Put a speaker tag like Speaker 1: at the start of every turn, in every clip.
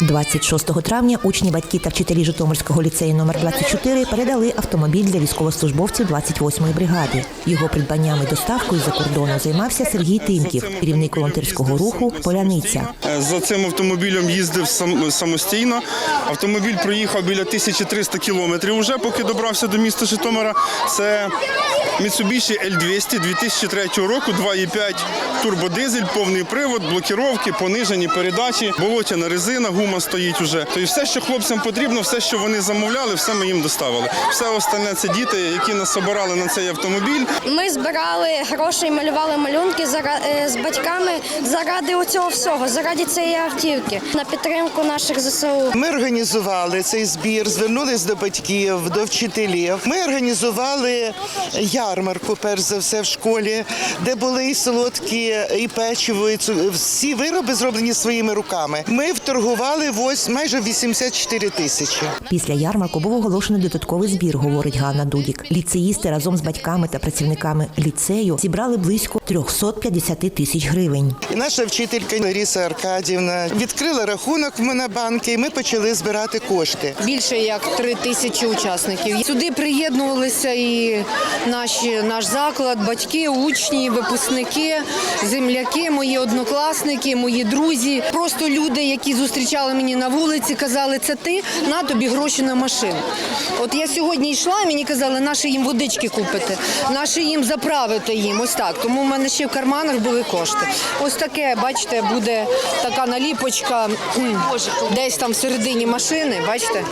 Speaker 1: 26 травня учні, батьки та вчителі Житомирського ліцею номер 24 передали автомобіль для військовослужбовців 28-ї бригади. Його придбанням і доставкою за кордону займався Сергій Тимків, керівник волонтерського руху Поляниця.
Speaker 2: За цим автомобілем їздив сам- самостійно. Автомобіль проїхав біля 1300 кілометрів уже, поки добрався до міста Житомира. Це Mitsubishi L200 2003 року, 2,5 турбодизель, повний привод, блокіровки, понижені передачі, болотяна резина, гума стоїть уже. Тобто все, що хлопцям потрібно, все, що вони замовляли, все ми їм доставили. Все остальне це діти, які нас обирали на цей автомобіль.
Speaker 3: Ми збирали гроші і малювали малюнки зара- е, з батьками заради оцього всього, заради цієї автівки на підтримку наших ЗСУ.
Speaker 4: Ми організували цей збір, звернулись до батьків, до вчителів. Ми організували ярмарку, перш за все, в школі, де були і солодкі, і печиво, і цу- всі вироби зроблені своїми руками. Ми вторгували ось майже 84 тисячі.
Speaker 1: Після ярмарку був оголошений додатковий збір, говорить Ганна Дудік. Ліцеїсти разом з батьками та працівниками ліцею зібрали близько 350 тисяч гривень.
Speaker 4: І наша вчителька Лариса Аркадівна відкрила рахунок в Монобанки, і ми почали збирати кошти.
Speaker 5: більше як три тисячі учасників. Сюди приєднувалися і наші наш заклад, батьки, учні, випускники, земляки, мої однокласники, мої друзі. Просто люди, які зустрічали мені на вулиці, казали, це ти на тобі гроші на машину. От я сьогодні йшла, мені казали, наші їм водички купити, наші їм заправити їм. Ось так. Тому в мене ще в карманах були кошти. Ось таке, бачите, буде така наліпочка десь там всередині машини. Бачите?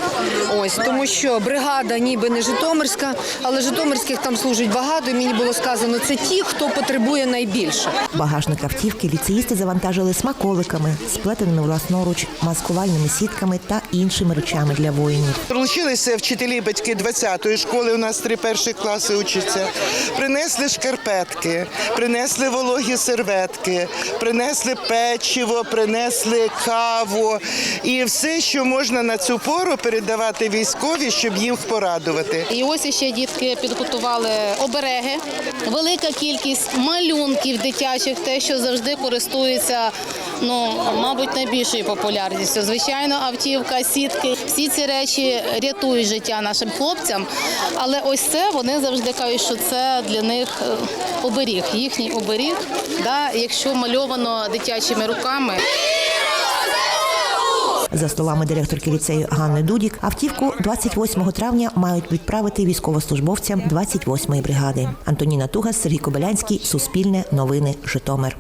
Speaker 5: Ось тому, що бригада ніби не Житомирська, але Житомирських там служить багато. І мені було сказано, це ті, хто потребує найбільше.
Speaker 1: Багажник автівки ліцеїсти завантажили смаколиками, сплетеними власноруч маскувальними сітками та іншими речами для воїнів.
Speaker 4: Долучилися вчителі, батьки 20-ї школи. У нас три перші класи учаться. Принесли шкарпетки, принесли вологі серветки, принесли печиво, принесли каву і все, що можна на цю пору передавати військові, щоб їх порадувати.
Speaker 6: І ось іще дітки підготували обереги, велика кількість малюнків дитячих, те, що завжди користується, ну мабуть, найбільшою популярністю. Звичайно, автівка, сітки. Всі ці речі рятують життя нашим хлопцям. Але ось це вони завжди кажуть, що це для них е, оберіг, їхній оберіг. Да, якщо мальовано дитячими руками.
Speaker 1: За словами директорки ліцею Ганни Дудік, автівку 28 травня мають відправити військовослужбовцям 28-ї бригади. Антоніна Тугас, Сергій Кобилянський, Суспільне, Новини, Житомир.